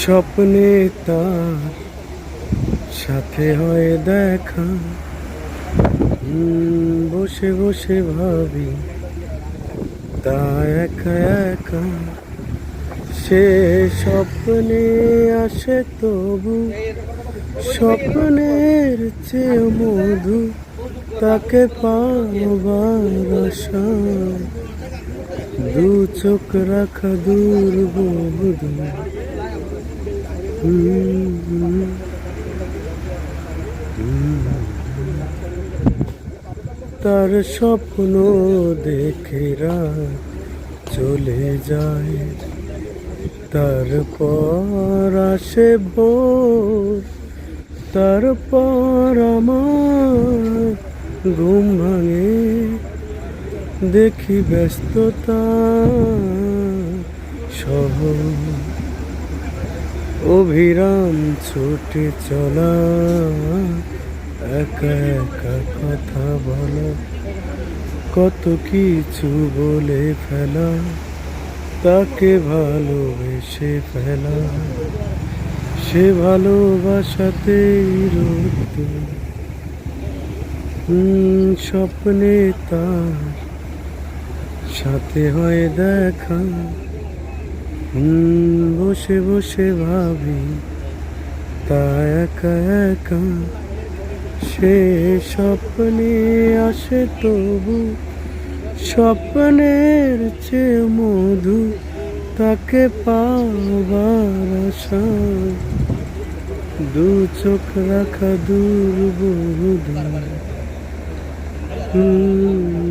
স্বপ্নে তার সাথে হয় দেখা বসে বসে ভাবি, তা একা একা সে স্বপ্নে আসে তবু, স্বপ্নের চেয়ে মধু, তাকে আশা দু চোখ রাখা দূর হুম। তার স্বপ্ন দেখে রাত চলে যায়। তারপর আসে ভোর, তারপর আমার ঘুম ভাঙে। দেখি ব্যস্ততা সহ অভিরাম ছুটে চলা একা একা কথা বলা কত কিছু বলে ফেলা তাকে ভালোবেসে ফেলা। সে ভালোবাসাতেই রত হুম, স্বপ্নে তার সাথে হয় দেখা। হুম, বসে বসে ভাবি, তা একা একা সে স্বপ্নে আসে তবু, স্বপ্নের চেয়ে মধু তাকে পাবার আশা। দু চোখ রাখা দূর বহু দূর